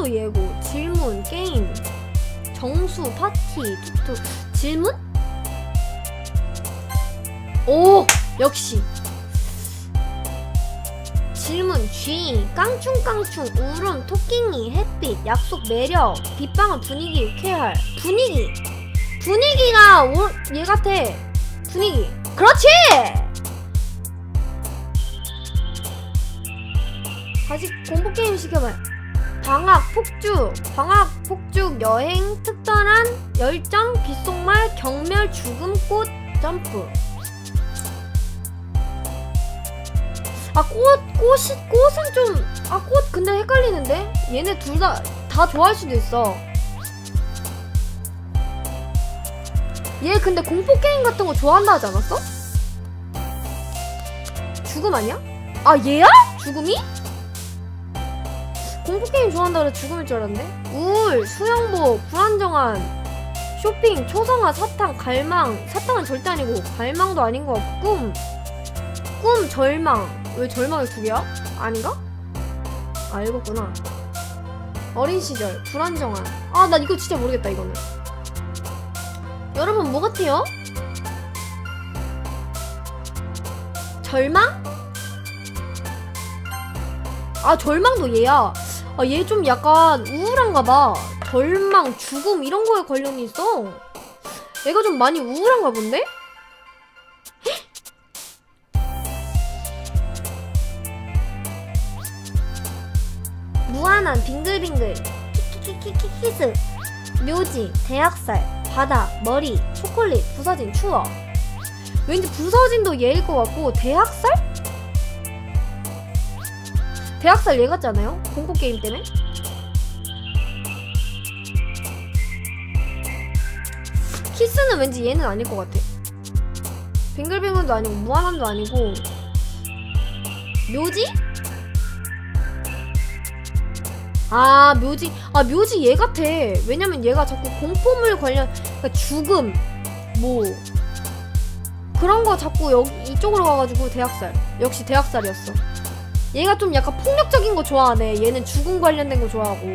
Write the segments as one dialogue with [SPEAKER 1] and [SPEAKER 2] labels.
[SPEAKER 1] 점프도 얘고 질문 게임 정수 파티 툭툭 질문? 오 역시. 질문 G 깡충깡충 울음 토끼니 햇빛 약속 매력 빗방울 분위기 유쾌할 분위기. 분위기가 올, 얘 같아. 분위기. 그렇지! 다시 공포 게임 시켜봐요 방학 폭죽 방학 폭죽 여행 특별한 열정 귓속말 경멸 죽음 꽃 점프 아 꽃 꽃이 꽃은 좀 아 꽃 근데 헷갈리는데 얘네 둘 다 다 좋아할 수도 있어 얘 근데 공포 게임 같은 거 좋아한다 하지 않았어? 죽음 아니야? 아 얘야? 죽음이? 공포 게임 좋아한다 그래 죽음일 줄 알았네. 우울, 수영복, 불안정한, 쇼핑, 초성화, 사탕, 갈망. 사탕은 절대 아니고 갈망도 아닌 것 같고 꿈, 꿈, 절망. 왜 절망이 두 개야? 아닌가? 아 읽었구나. 어린 시절, 불안정한. 아 나 이거 진짜 모르겠다 이거는. 여러분 뭐 같아요? 절망? 아 절망도 얘야. 아, 얘 좀 약간 우울한가 봐. 절망, 죽음 이런 거에 관련이 있어. 얘가 좀 많이 우울한가 본데? 무한한 빙글빙글 키키키키키스 묘지 대학살 바다 머리 초콜릿 부서진 추억 왠지 부서진도 얘일 것 같고 대학살? 대학살 얘 같지 않아요? 공포 게임 때문에? 키스는 왠지 얘는 아닐 것 같아. 빙글빙글도 아니고 무한함도 아니고 묘지? 아 묘지 아 묘지 얘 같아. 왜냐면 얘가 자꾸 공포물 관련 그러니까 죽음 뭐 그런 거 자꾸 여기 이쪽으로 가가지고 대학살 역시 대학살이었어. 얘가 좀 약간 폭력적인 거 좋아하네. 얘는 죽음 관련된 거 좋아하고.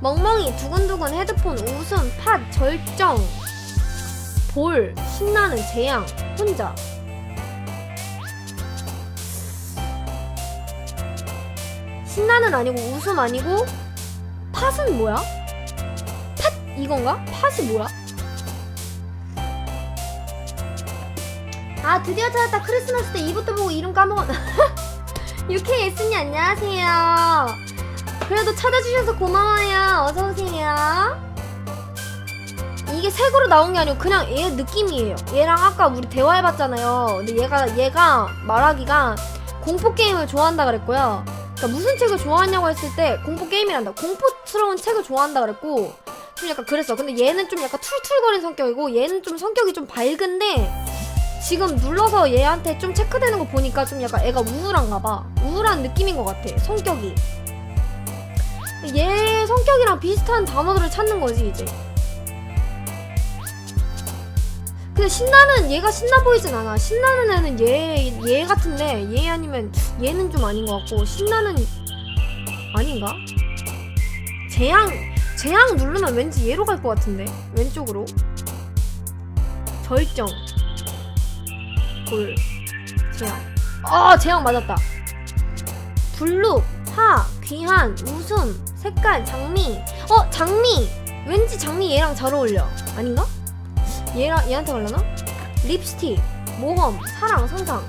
[SPEAKER 1] 멍멍이 두근두근 헤드폰 웃음 팥 절정 볼 신나는 재앙 혼자 신나는 아니고 웃음 아니고 팥은 뭐야? 팥 이건가? 팥이 뭐야? 아 드디어 찾았다 크리스마스 때 이부터 보고 이름 까먹었 유케이스님 안녕하세요. 그래도 찾아주셔서 고마워요. 어서오세요. 이게 색으로 나온 게 아니고 그냥 얘 느낌이에요. 얘랑 아까 우리 대화해봤잖아요. 근데 얘가 얘가 말하기가 공포 게임을 좋아한다 그랬고요. 그러니까 무슨 책을 좋아하냐고 했을 때 공포 게임이란다. 공포스러운 책을 좋아한다 그랬고 좀 약간 그랬어. 근데 얘는 좀 약간 툴툴거리는 성격이고 얘는 좀 성격이 좀 밝은데 지금 눌러서 얘한테 좀 체크되는 거 보니까 좀 약간 애가 우울한가 봐. 우울한 느낌인 것 같아. 성격이. 얘 성격이랑 비슷한 단어들을 찾는 거지 이제. 근데 신나는 얘가 신나 보이진 않아. 신나는 애는 얘, 얘 같은데 얘 아니면 얘는 좀 아닌 것 같고 신나는 아닌가? 재앙 재앙 누르면 왠지 얘로 갈 것 같은데 왼쪽으로 절정 돌 재앙 아 재앙 맞았다. 블루 파 귀한 웃음 색깔 장미. 어 장미! 왠지 장미 얘랑 잘 어울려. 아닌가? 얘랑 얘한테 갈려나? 립스틱 모험 사랑 상상.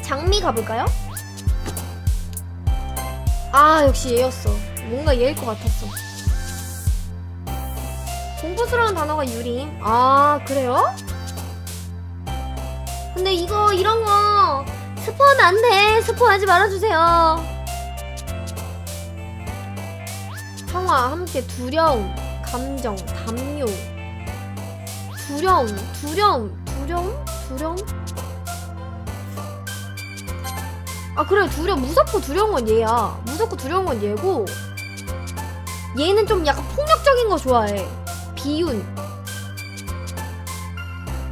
[SPEAKER 1] 장미 가볼까요? 아 역시 얘였어. 뭔가 얘일 것 같았어. 공포스러운 단어가 유림. 아 그래요? 근데 이거 이런 거 스포하면 안 돼. 스포하지 말아주세요. 평화 함께 두려움, 감정, 담요, 두려움, 두려움, 두려움, 두려움. 아 그래 두려 무섭고 두려운 건 얘야. 무섭고 두려운 건 얘고 얘는 좀 약간 폭력적인 거 좋아해. 비윤,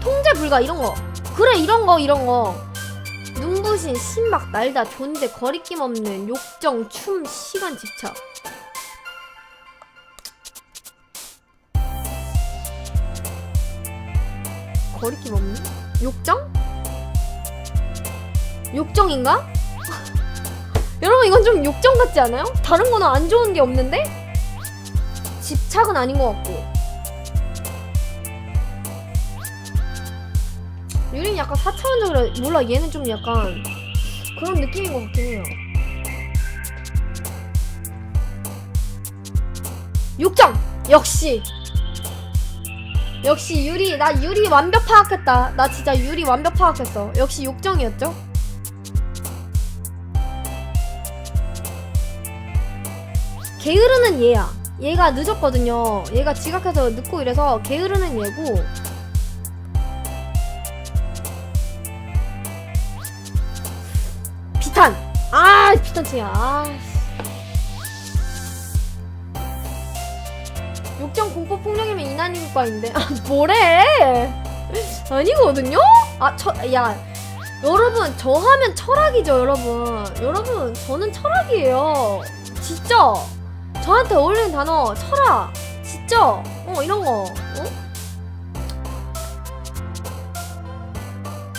[SPEAKER 1] 통제 불가 이런 거. 그래 이런 거 이런 거 눈부신 신막 날다 존재 거리낌 없는 욕정 춤 시간 집착 거리낌 없는? 욕정? 욕정인가? 여러분 이건 좀 욕정 같지 않아요? 다른 거는 안 좋은 게 없는데? 집착은 아닌 것 같고 약간 4차원적이라 몰라 얘는 좀 약간 그런 느낌인 것 같긴 해요. 욕정! 역시! 역시 유리 나 유리 완벽 파악했다. 나 진짜 유리 완벽 파악했어. 역시 욕정이었죠? 게으르는 얘야. 얘가 늦었거든요. 얘가 지각해서 늦고 이래서 게으르는 얘고 비탄. 아 비탄 층이야. 아. 욕정 공포 폭력이면 이난이과인데. 아 뭐래? 아니거든요? 아 저 야. 여러분 저 하면 철학이죠 여러분. 여러분 저는 철학이에요. 진짜. 저한테 어울리는 단어 철학. 진짜. 어 이런 거. 어?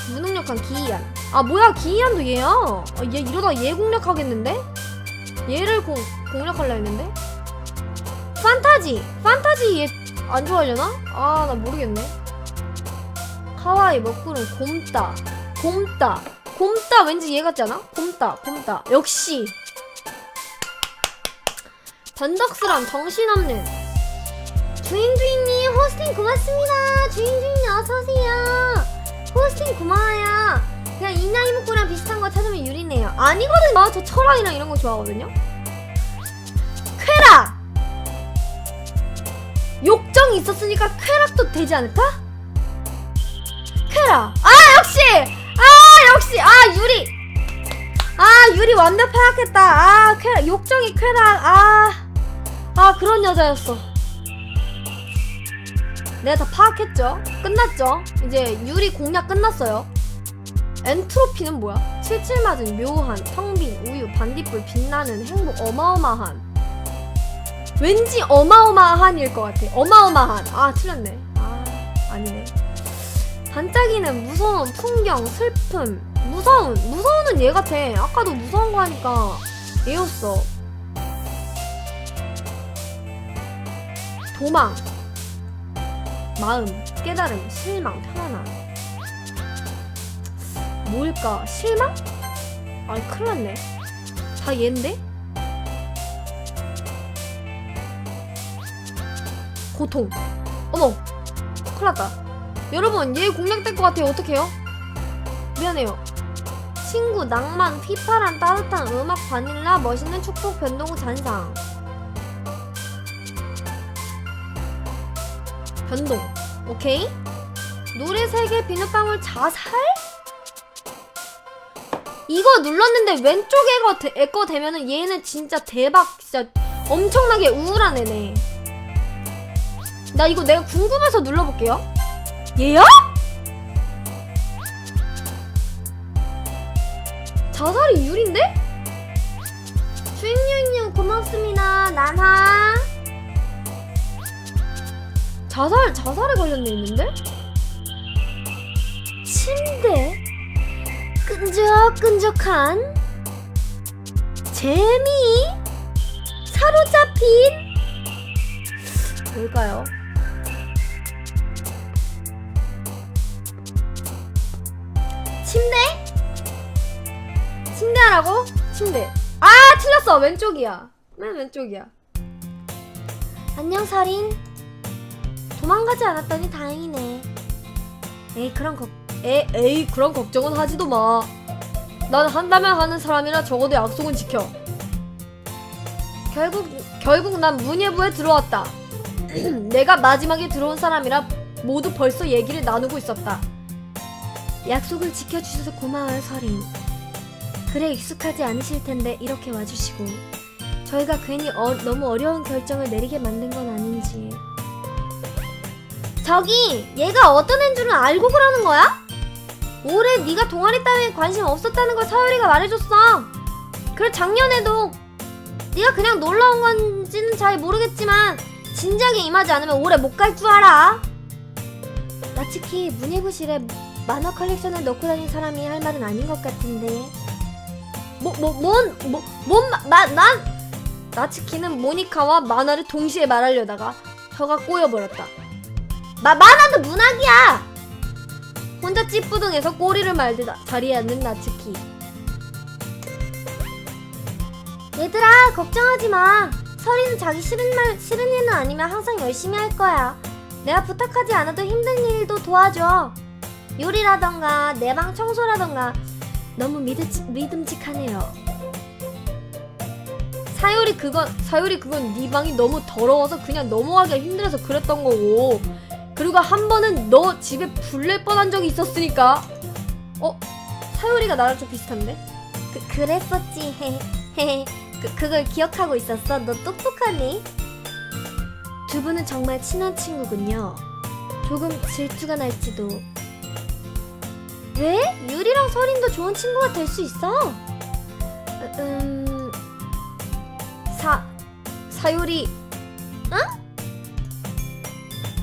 [SPEAKER 1] 무능력한 기이안 아 뭐야 기이안도 얘야? 아, 얘 이러다 얘 공략하겠는데? 얘를 공, 공략하려 했는데? 판타지! 판타지 얘 안 좋아하려나? 아 나 모르겠네. 카와이 먹구름 곰따. 곰따. 곰따 왠지 얘 같지 않아? 곰따 곰따. 역시. 변덕스런 정신없는. 주인주인님 호스팅 고맙습니다. 주인주인님 어서오세요. 호스팅 고마워요 그냥 이나이 목구랑 비슷한 거 찾으면 유리네요. 아니거든요. 저 철학이랑 이런 거 좋아하거든요. 쾌락! 욕정이 있었으니까 쾌락도 되지 않을까? 쾌락! 아 역시! 아 역시! 아 유리! 아 유리 완벽 파악했다. 아 쾌락 욕정이 쾌락. 아 아 그런 여자였어. 내가 다 파악했죠? 끝났죠? 이제 유리 공략 끝났어요 엔트로피는 뭐야? 77 맞은 묘한 텅빈 우유 반딧불 빛나는 행복 어마어마한. 왠지 어마어마한일 것 같아. 어마어마한. 아 틀렸네. 아 아니네. 반짝이는 무서운 풍경 슬픔. 무서운 무서운은 얘 같아. 아까도 무서운 거 하니까 얘였어. 도망. 마음. 깨달음. 실망. 편안함 뭘까? 실망? 아이 큰일 났네. 다 얘인데? 고통. 어머 큰일 났다. 여러분 얘 공략될 것 같아요. 어떡해요? 미안해요. 친구 낭만 휘파람 따뜻한 음악 바닐라 멋있는 축복 변동 잔상. 변동. 오케이? 노래 세계 비눗방울 자살? 이거 눌렀는데 왼쪽 애거, 되- 애거 되면은 얘는 진짜 대박 진짜 엄청나게 우울한 애네 나 이거 내가 궁금해서 눌러볼게요 얘야? 자살이 유리인데? 주인유인님 고맙습니다 나나 자살 자살에 관련돼 있는데? 침대 끈적끈적한 재미 사로잡힌 뭘까요? 침대? 침대 하라고? 침대. 아 틀렸어. 왼쪽이야. 맨 왼쪽이야. 안녕 살인. 도망가지 않았더니 다행이네. 에이 그런 걱 에, 에이 그런 걱정은 하지도 마. 난 한다면 하는 사람이라 적어도 약속은 지켜. 결국 결국 난 문예부에 들어왔다. 내가 마지막에 들어온 사람이라 모두 벌써 얘기를 나누고 있었다. 약속을 지켜주셔서 고마워요 서린. 그래 익숙하지 않으실 텐데 이렇게 와주시고 저희가 괜히 어, 너무 어려운 결정을 내리게 만든 건 아닌지. 저기 얘가 어떤 애인 줄은 알고 그러는 거야? 올해 네가 동아리 따위에 관심 없었다는 걸 사유리가 말해줬어. 그리고 작년에도 네가 그냥 놀러 온 건지는 잘 모르겠지만 진작에 임하지 않으면 올해 못 갈 줄 알아. 나츠키 문예부실에 만화 컬렉션을 넣고 다니는 사람이 할 말은 아닌 것 같은데. 뭐 뭐 뭔 뭐뭔난 나츠키는 모니카와 만화를 동시에 말하려다가 혀가 꼬여버렸다. 마 만화도 문학이야. 혼자 찌뿌둥해서 꼬리를 말듯 자리에 앉는 나츠키. 얘들아 걱정하지 마. 설이는 자기 싫은 말 싫은 일은 아니면 항상 열심히 할 거야. 내가 부탁하지 않아도 힘든 일도 도와줘. 요리라던가 내 방 청소라던가 너무 믿음직, 믿음직하네요. 사유리 그건 사유리 그건 네 방이 너무 더러워서 그냥 넘어가기가 힘들어서 그랬던 거고 그리고 한 번은 너 집에 불낼 뻔한 적이 있었으니까. 어? 사유리가 나랑 좀 비슷한데? 그 그랬었지. 그 그걸 기억하고 있었어? 너 똑똑하네 두 분은 정말 친한 친구군요. 조금 질투가 날지도. 왜? 유리랑 설인도 좋은 친구가 될 수 있어? 음. 사 사유리. 응?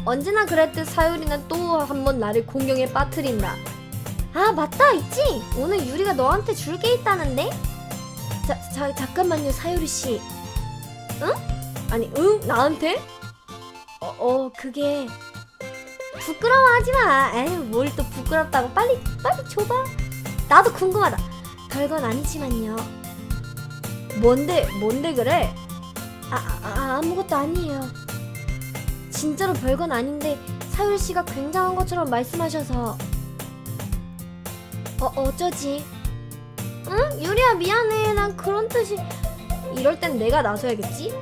[SPEAKER 1] 언제나 그랬듯 사유리는 또 한 번 나를 공경에 빠뜨린다. 아 맞다 있지. 오늘 유리가 너한테 줄 게 있다는데. 자, 자 잠깐만요 사유리 씨. 응? 아니 응 나한테? 어, 어 그게 부끄러워하지 마. 에휴 뭘 또 부끄럽다고 빨리 빨리 줘봐. 나도 궁금하다. 별건 아니지만요. 뭔데 뭔데 그래? 아, 아 아, 아무것도 아니에요. 진짜로 별건 아닌데 사율 씨가 굉장한 것처럼 말씀하셔서. 어 어쩌지? 응? 유리야 미안해. 난 그런 뜻이. 이럴 땐 내가 나서야겠지?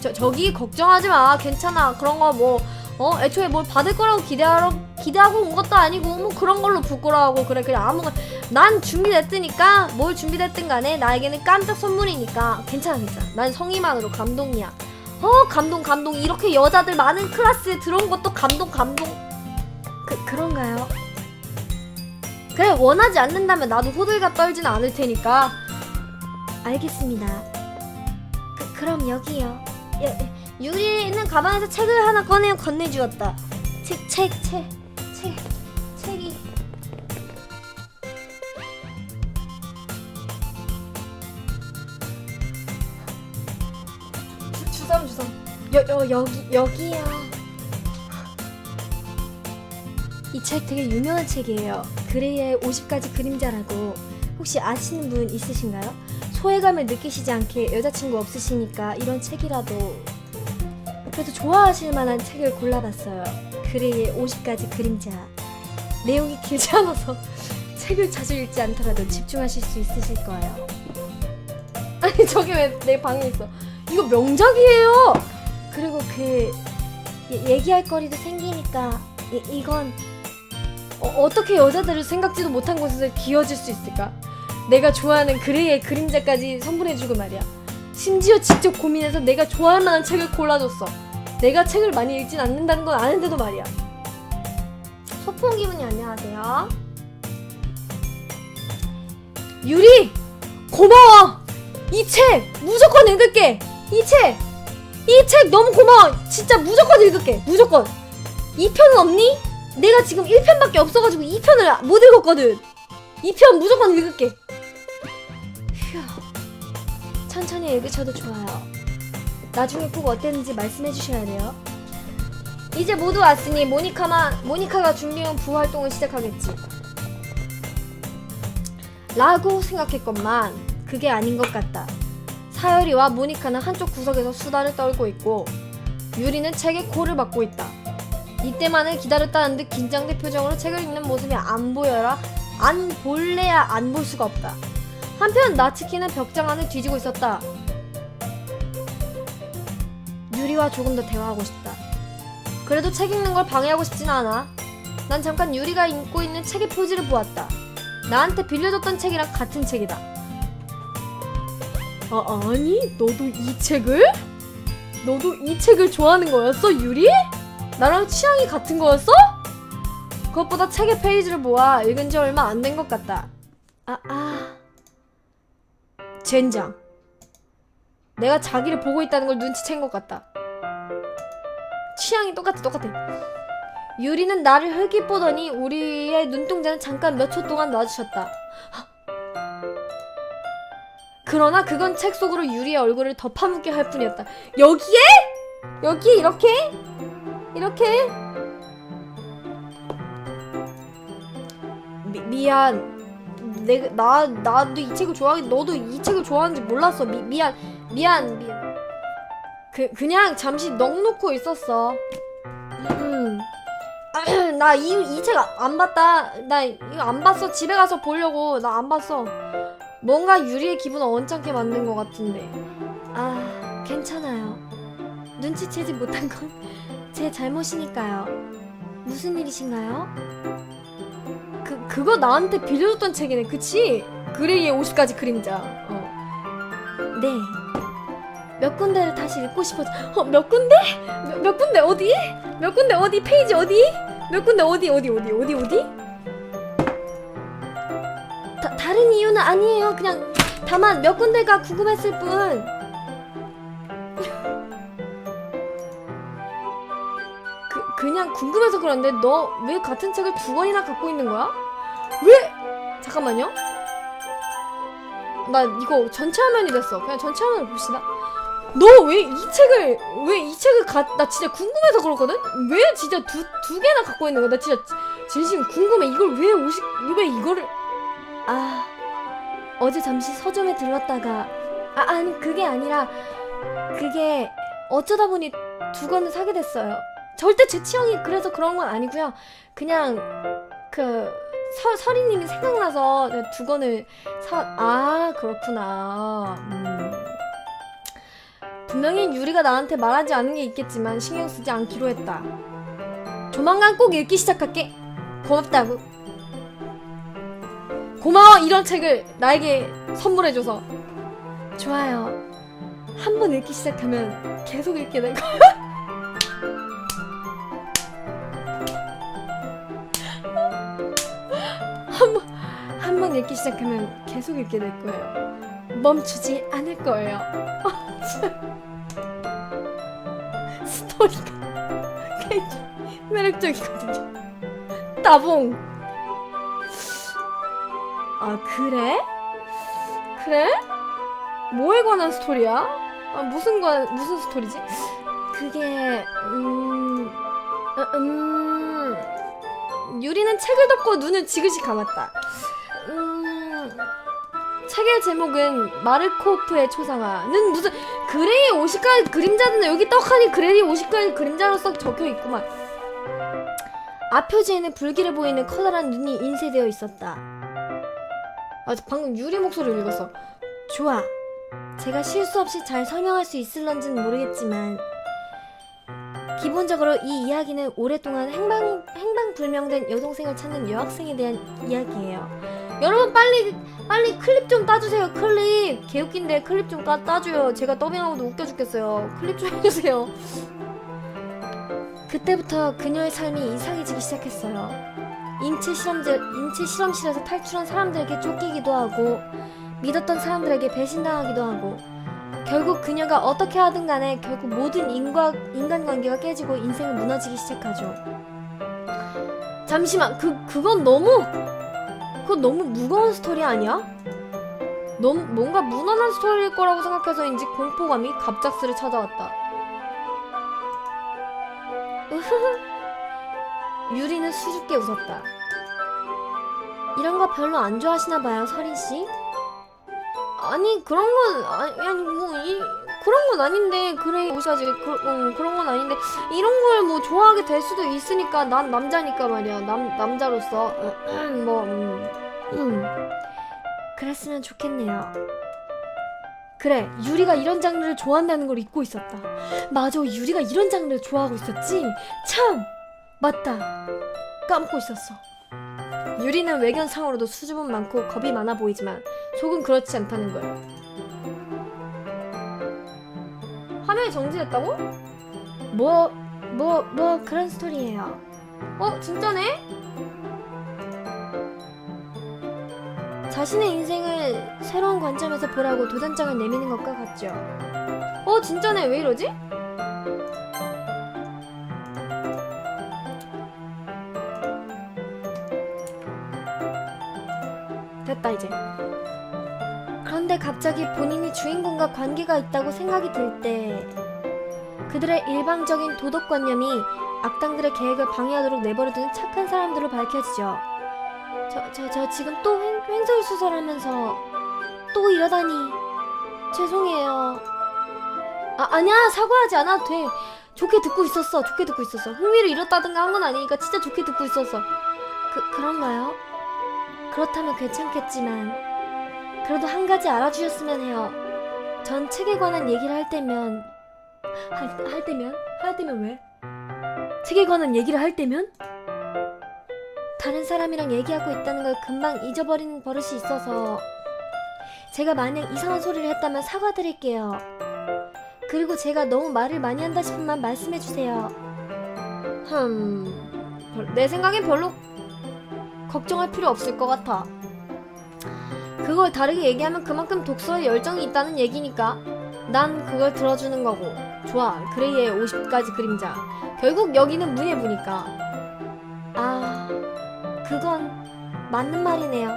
[SPEAKER 1] 저 저기 걱정하지 마. 괜찮아. 그런 거뭐 어? 애초에 뭘 받을 거라고 기대하러 기대하고 온 것도 아니고 뭐 그런 걸로 부끄러워하고 그래. 그냥 아무거나 난 준비됐으니까 뭘 준비됐든 간에 나에게는 깜짝 선물이니까. 괜찮아 괜찮아. 난 성의만으로 감동이야 어 감동 감동. 이렇게 여자들 많은 클래스에 들어온 것도 감동 감동. 그 그런가요? 그래 원하지 않는다면 나도 호들갑 떨지는 않을 테니까. 알겠습니다. 그, 그럼 여기요. 여, 유리는 가방에서 책을 하나 꺼내어 건네주었다. 책 책책 책 주, 주섬 주섬. 여, 여 여기 여기요. 이 책 되게 유명한 책이에요. 그레이의 50가지 그림자라고. 혹시 아시는 분 있으신가요? 소외감을 느끼시지 않게 여자친구 없으시니까 이런 책이라도. 그래도 좋아하실 만한 책을 골라봤어요. 그레이의 50가지 그림자. 내용이 길지 않아서 책을 자주 읽지 않더라도 집중하실 수 있으실 거예요. 아니 저기 왜내 방에 있어 이거 명작이에요. 그리고 그 예- 얘기할 거리도 생기니까 이, 이건 어, 떻게 여자들을 생각지도 못한 곳에서 기어질 수 있을까? 내가 좋아하는 그레이의 그림자까지 선물해주고 말이야. 심지어 직접 고민해서 내가 좋아할 만한 책을 골라줬어. 내가 책을 많이 읽진 않는다는 건 아는데도 말이야. 소풍 기분이 안녕하세요. 유리 고마워. 이 책 무조건 읽을게. 이 책, 이 책 너무 고마워. 진짜 무조건 읽을게. 무조건. 2편은 없니? 내가 지금 1편밖에 없어가지고 2편을 못 읽었거든. 2편 무조건 읽을게. 휴. 천천히 읽으셔도 좋아요. 나중에 꼭 어땠는지 말씀해 주셔야 돼요. 이제 모두 왔으니 모니카만 모니카가 준비한 부활동을 시작하겠지. 라고 생각했건만 그게 아닌 것 같다. 사열이와 모니카는 한쪽 구석에서 수다를 떨고 있고 유리는 책에 코를 박고 있다. 이때만을 기다렸다는 듯 긴장된 표정으로 책을 읽는 모습이 안 보여라 안 볼래야 안 볼 수가 없다. 한편 나츠키는 벽장 안을 뒤지고 있었다. 유리와 조금 더 대화하고 싶다. 그래도 책 읽는 걸 방해하고 싶진 않아. 난 잠깐 유리가 읽고 있는 책의 표지를 보았다. 나한테 빌려줬던 책이랑 같은 책이다. 아, 아니, 너도 이 책을? 너도 이 책을 좋아하는 거였어, 유리? 나랑 취향이 같은 거였어? 그것보다 책의 페이지를 모아 읽은 지 얼마 안 된 것 같다. 아, 아. 젠장. 내가 자기를 보고 있다는 걸 눈치챈 것 같다. 취향이 똑같아, 똑같아. 유리는 나를 흘기 보더니 우리의 눈동자는 잠깐 몇 초 동안 마주쳤다. 그러나 그건 책 속으로 유리의 얼굴을 더 파묻게 할 뿐이었다. 여기에? 여기에 이렇게? 이렇게? 미, 미안. 내가 나 나도 이 책을 좋아하기 너도 이 책을 좋아하는지 몰랐어. 미, 미안. 미안. 미안. 그 그냥 잠시 넋 놓고 있었어. 음. 나 이 이 책 안 봤다. 나 이거 안 봤어. 집에 가서 보려고. 나 안 봤어. 뭔가 유리의 기분을 언짢게 만든 것 같은데. 아, 괜찮아요. 눈치채지 못한 건 제 잘못이니까요. 무슨 일이신가요? 그, 그거 나한테 빌려줬던 책이네. 그치? 그레이의 50가지 그림자. 어. 네. 몇 군데를 다시 읽고 싶어서. 어, 몇 군데? 몇, 몇 군데 어디? 몇 군데 어디? 페이지 어디? 몇 군데 어디? 어디? 어디? 어디? 어디? 다, 다른 이유는 아니에요. 그냥 다만 몇 군데가 궁금했을 뿐. 그, 그냥 궁금해서 그런데 너 왜 같은 책을 두 권이나 갖고 있는 거야? 왜? 잠깐만요. 나 이거 전체 화면이 됐어. 그냥 전체 화면을 봅시다. 너 왜 이 책을 왜 이 책을 가? 나 진짜 궁금해서 그렇거든. 왜 진짜 두 두 개나 갖고 있는 거야? 나 진짜 진심 궁금해. 이걸 왜 오십 왜 이거를? 아 어제 잠시 서점에 들렀다가 아 아니 그게 아니라 그게 어쩌다 보니 두 권을 사게 됐어요. 절대 제 취향이 그래서 그런 건 아니고요. 그냥 그 서, 서리님이 생각나서 두 권을 사. 아 그렇구나. 음. 분명히 유리가 나한테 말하지 않은 게 있겠지만 신경 쓰지 않기로 했다. 조만간 꼭 읽기 시작할게. 고맙다고. 고마워 이런 책을 나에게 선물해줘서. 좋아요. 한 번 읽기 시작하면 계속 읽게 될 거야. 한번 읽기 시작하면 계속 읽게 될 거예요. 멈추지 않을 거예요. 스토리가 굉장히 매력적이거든요. 따봉. 아 그래? 그래? 뭐에 관한 스토리야? 아, 무슨 관 무슨 스토리지? 그게 음, 어, 음 유리는 책을 덮고 눈을 지그시 감았다. 음, 책의 제목은 마르코프의 초상화는 무슨 그레이 50가지 그림자는 여기 떡하니 그레이 50가지 그림자로 썩 적혀 있구만. 앞 표지에는 불길해 보이는 커다란 눈이 인쇄되어 있었다. 아, 방금 유리 목소리를 읽었어. 좋아. 제가 실수 없이 잘 설명할 수 있을런지는 모르겠지만 기본적으로 이 이야기는 오랫동안 행방, 행방불명된 여동생을 찾는 여학생에 대한 이야기예요. 여러분 빨리 빨리 클립 좀 따주세요. 클립 개웃긴데 클립 좀 따, 따줘요. 제가 더빙하고도 웃겨 죽겠어요. 클립 좀 해주세요. 그때부터 그녀의 삶이 이상해지기 시작했어요. 인체 실험실 인체 실험실에서 탈출한 사람들에게 쫓기기도 하고 믿었던 사람들에게 배신당하기도 하고 결국 그녀가 어떻게 하든 간에 결국 모든 인과, 인간관계가 깨지고 인생은 무너지기 시작하죠. 잠시만, 그, 그건 너무, 그건 너무 무거운 스토리 아니야? 너무, 뭔가 무난한 스토리일 거라고 생각해서인지 공포감이 갑작스레 찾아왔다. 으흐흐. 유리는 수줍게 웃었다. 이런 거 별로 안 좋아하시나 봐요, 서린 씨? 아니 그런 건 아니, 아니 뭐 이, 그런 건 아닌데 그래 오시아지 그, 음, 그런 건 아닌데 이런 걸 뭐 좋아하게 될 수도 있으니까 난 남자니까 말이야 남 남자로서 뭐 음, 음. 그랬으면 좋겠네요. 그래 유리가 이런 장르를 좋아한다는 걸 잊고 있었다. 맞아 유리가 이런 장르를 좋아하고 있었지. 참 맞다. 까먹고 있었어. 유리는 외견상으로도 수줍음 많고 겁이 많아 보이지만 속은 그렇지 않다는 걸. 화면이 정지됐다고? 뭐, 뭐, 뭐 그런 스토리예요. 어, 진짜네? 자신의 인생을 새로운 관점에서 보라고 도전장을 내미는 것과 같죠. 어, 진짜네. 왜 이러지? 됐다, 이제. 그런데 갑자기 본인이 주인공과 관계가 있다고 생각이 들 때, 그들의 일방적인 도덕관념이 악당들의 계획을 방해하도록 내버려두는 착한 사람들로 밝혀지죠. 저, 저, 저 지금 또 횡, 횡설수설하면서 또 이러다니 죄송해요. 아, 아니야 사과하지 않아도 돼. 좋게 듣고 있었어. 좋게 듣고 있었어. 흥미를 잃었다든가 한 건 아니니까 진짜 좋게 듣고 있었어. 그 그런가요? 그렇다면 괜찮겠지만 그래도 한 가지 알아주셨으면 해요. 전 책에 관한 얘기를 할 때면 할, 할 때면 할 때면 왜? 책에 관한 얘기를 할 때면 다른 사람이랑 얘기하고 있다는 걸 금방 잊어버리는 버릇이 있어서 제가 만약 이상한 소리를 했다면 사과드릴게요. 그리고 제가 너무 말을 많이 한다 싶으면 말씀해 주세요. 흠, 별- 내 생각엔 별로 걱정할 필요 없을 것 같아. 그걸 다르게 얘기하면 그만큼 독서에 열정이 있다는 얘기니까 난 그걸 들어주는 거고. 좋아, 그레이의 50가지 그림자. 결국 여기는 문예 부니까. 아, 그건 맞는 말이네요.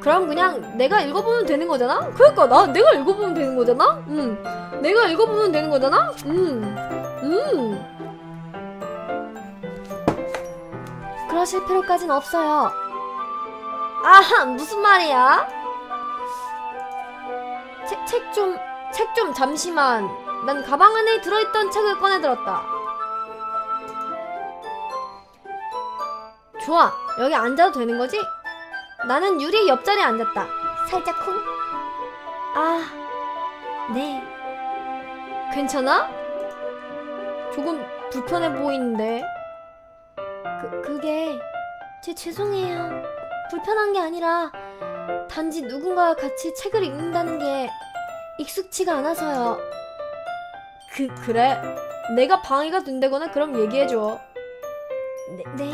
[SPEAKER 1] 그럼 그냥 내가 읽어보면 되는 거잖아? 그러니까 나 내가 읽어보면 되는 거잖아? 음, 내가 읽어보면 되는 거잖아? 음, 음. 그러실 필요까진 없어요. 아하, 무슨 말이야? 책, 책 좀, 책 좀 잠시만. 난 가방 안에 들어있던 책을 꺼내들었다. 좋아, 여기 앉아도 되는 거지? 나는 유리 옆자리에 앉았다. 살짝 쿵. 아, 네. 괜찮아? 조금 불편해 보이는데. 그, 그게, 제 죄송해요. 불편한 게 아니라, 단지 누군가와 같이 책을 읽는다는 게 익숙치가 않아서요. 그, 그래? 내가 방해가 된다거나 그럼 얘기해줘. 네, 네.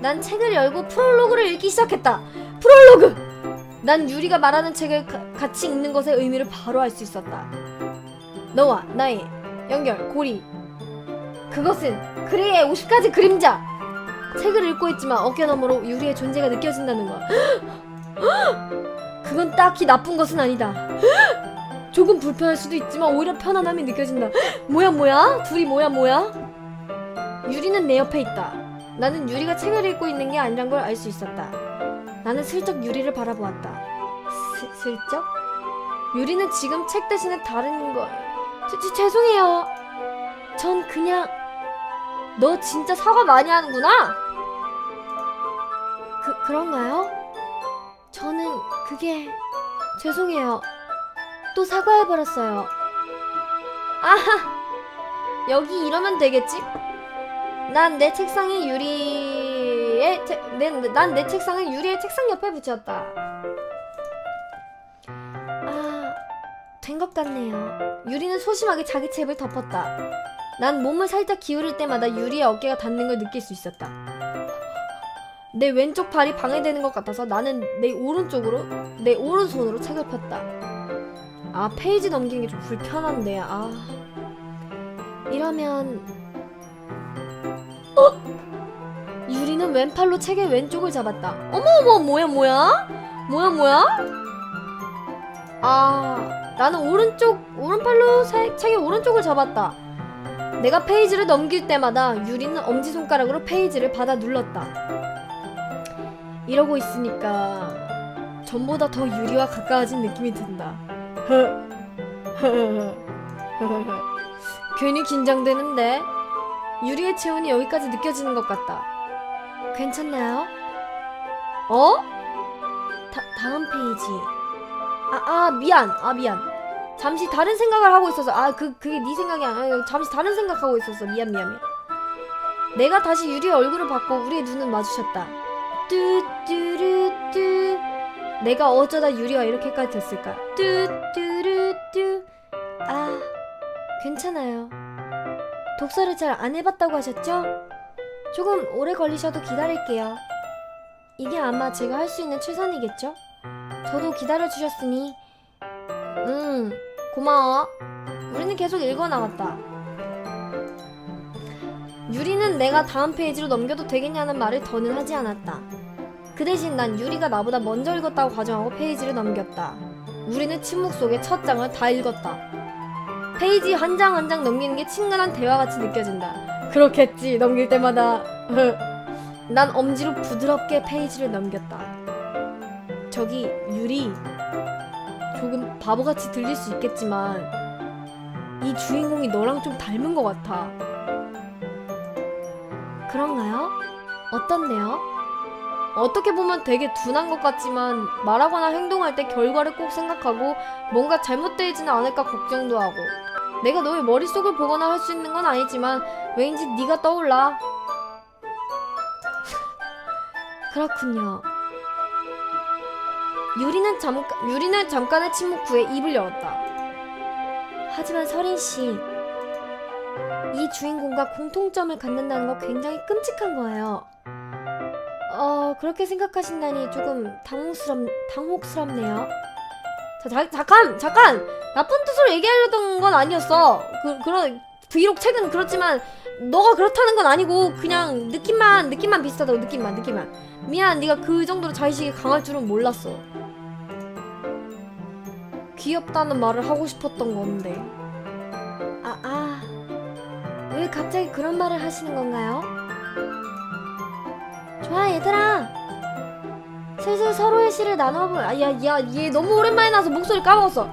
[SPEAKER 1] 난 책을 열고 프롤로그를 읽기 시작했다. 프롤로그! 난 유리가 말하는 책을 가- 같이 읽는 것의 의미를 바로 알 수 있었다. 너와 나의 연결, 고리. 그것은 그레이의 50가지 그림자! 책을 읽고 있지만 어깨 너머로 유리의 존재가 느껴진다는 거야. 그건 딱히 나쁜 것은 아니다. 조금 불편할 수도 있지만 오히려 편안함이 느껴진다. 뭐야 뭐야? 둘이 뭐야 뭐야? 유리는 내 옆에 있다. 나는 유리가 책을 읽고 있는 게 아니란 걸 알 수 있었다. 나는 슬쩍 유리를 바라보았다. 스, 슬쩍? 유리는 지금 책 대신에 다른 걸. 저, 저, 죄송해요. 전 그냥 너 진짜 사과 많이 하는구나. 그 그런가요? 저는 그게 죄송해요. 또 사과해버렸어요. 아하! 여기 이러면 되겠지? 난 내 책상에 유리의 난내 책상에 유리의 책상 옆에 붙였다. 아, 된 것 같네요. 유리는 소심하게 자기 책을 덮었다. 난 몸을 살짝 기울일 때마다 유리의 어깨가 닿는 걸 느낄 수 있었다. 내 왼쪽 발이 방해되는 것 같아서 나는 내 오른쪽으로 내 오른손으로 책을 폈다. 아 페이지 넘기는 게 좀 불편한데 아 이러면 어 유리는 왼팔로 책의 왼쪽을 잡았다. 어머 어머 뭐야 뭐야 뭐야 뭐야 아 나는 오른쪽 오른팔로 세- 책의 오른쪽을 잡았다. 내가 페이지를 넘길 때마다 유리는 엄지 손가락으로 페이지를 받아 눌렀다. 이러고 있으니까 전보다 더 유리와 가까워진 느낌이 든다. 괜히 긴장되는데 유리의 체온이 여기까지 느껴지는 것 같다. 괜찮나요? 어? 다, 다음 페이지. 아, 아 미안. 아 미안. 잠시 다른 생각을 하고 있어서 아 그 그게 네 생각이 아니야. 잠시 다른 생각하고 있었어. 미안 미안 미안. 내가 다시 유리의 얼굴을 봤고 우리의 눈은 마주쳤다. 뚜뚜루뚜 내가 어쩌다 유리가 이렇게까지 됐을까? 뚜뚜루뚜 아 괜찮아요. 독서를 잘 안 해봤다고 하셨죠? 조금 오래 걸리셔도 기다릴게요. 이게 아마 제가 할 수 있는 최선이겠죠? 저도 기다려주셨으니, 음, 고마워. 우리는 계속 읽어나갔다. 유리는 내가 다음 페이지로 넘겨도 되겠냐는 말을 더는 하지 않았다. 그 대신 난 유리가 나보다 먼저 읽었다고 가정하고 페이지를 넘겼다. 우리는 침묵 속에 첫 장을 다 읽었다. 페이지 한 장 한장 넘기는 게 친근한 대화같이 느껴진다. 그렇겠지, 넘길 때마다. 난 엄지로 부드럽게 페이지를 넘겼다. 저기, 유리. 조금 바보같이 들릴 수 있겠지만, 이 주인공이 너랑 좀 닮은 것 같아. 그런가요? 어떤데요? 어떻게 보면 되게 둔한 것 같지만 말하거나 행동할 때 결과를 꼭 생각하고 뭔가 잘못되지는 않을까 걱정도 하고 내가 너의 머릿속을 보거나 할 수 있는 건 아니지만 왠지 네가 떠올라 그렇군요 유리는 잠깐 유리는 잠깐의 침묵 후에 입을 열었다 하지만 서린 씨 이 주인공과 공통점을 갖는다는 거 굉장히 끔찍한 거예요. 어, 그렇게 생각하신다니 조금 당혹스럽, 당혹스럽네요. 자, 자, 잠깐! 잠깐! 나쁜 뜻으로 얘기하려던 건 아니었어. 그, 그런, 비록 책은 그렇지만, 너가 그렇다는 건 아니고, 그냥 느낌만, 느낌만 비슷하다고, 느낌만, 느낌만. 미안, 네가 그 정도로 자의식이 강할 줄은 몰랐어. 귀엽다는 말을 하고 싶었던 건데. 아, 아. 왜 갑자기 그런 말을 하시는 건가요? 좋아 얘들아 슬슬 서로의 시를 나눠볼 아 야 야 얘 너무 오랜만에 나서 목소리 까먹었어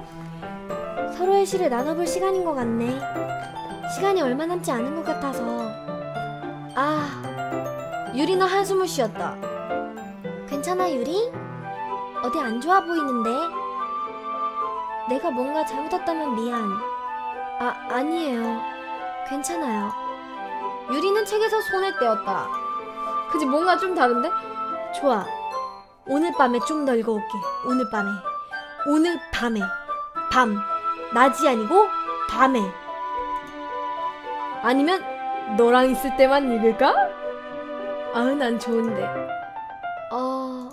[SPEAKER 1] 서로의 시를 나눠볼 시간인 것 같네 시간이 얼마 남지 않은 것 같아서 아 유리는 한숨을 쉬었다 괜찮아 유리? 어디 안 좋아 보이는데 내가 뭔가 잘못했다면 미안 아 아니에요 괜찮아요. 유리는 책에서 손을 떼었다. 그지 뭔가 좀 다른데? 좋아. 오늘 밤에 좀 더 읽어올게. 오늘 밤에. 오늘 밤에. 밤. 낮이 아니고 밤에. 아니면 너랑 있을 때만 읽을까? 아우 난 좋은데. 어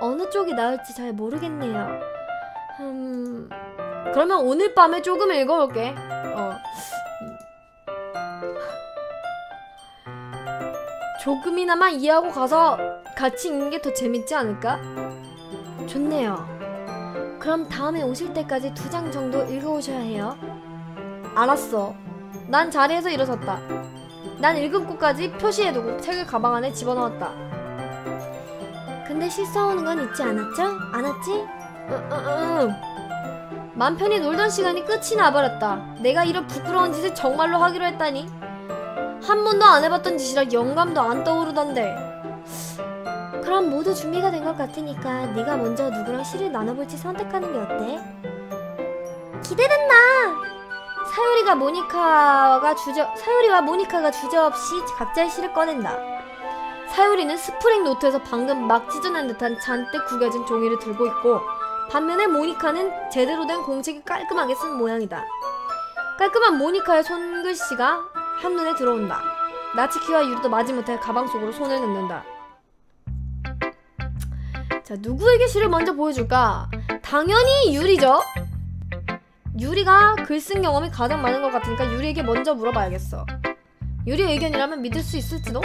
[SPEAKER 1] 어느 쪽이 나을지 잘 모르겠네요. 음 그러면 오늘 밤에 조금 읽어볼게. 어. 조금이나마 이해하고 가서 같이 읽는 게 더 재밌지 않을까? 좋네요. 그럼 다음에 오실 때까지 두 장 정도 읽어오셔야 해요. 알았어. 난 자리에서 일어섰다. 난 읽은 곳까지 표시해두고 책을 가방 안에 집어넣었다. 근데 실수하는 건 있지 않았죠? 않았지? 응, 응, 응. 맘 편히 놀던 시간이 끝이 나버렸다. 내가 이런 부끄러운 짓을 정말로 하기로 했다니. 한 번도 안 해봤던 짓이라 영감도 안 떠오르던데. 그럼 모두 준비가 된 것 같으니까 네가 먼저 누구랑 시를 나눠볼지 선택하는 게 어때? 기대된다. 사유리가 모니카가 주저 사유리와 모니카가 주저없이 각자의 시를 꺼낸다. 사유리는 스프링 노트에서 방금 막 찢어낸 듯한 잔뜩 구겨진 종이를 들고 있고 반면에 모니카는 제대로 된 공책이 깔끔하게 쓴 모양이다. 깔끔한 모니카의 손글씨가 한눈에 들어온다. 나치키와 유리도 마지못해 가방 속으로 손을 넣는다. 자, 누구에게 시를 먼저 보여줄까? 당연히 유리죠? 유리가 글 쓴 경험이 가장 많은 것 같으니까 유리에게 먼저 물어봐야겠어. 유리 의견이라면 믿을 수 있을지도?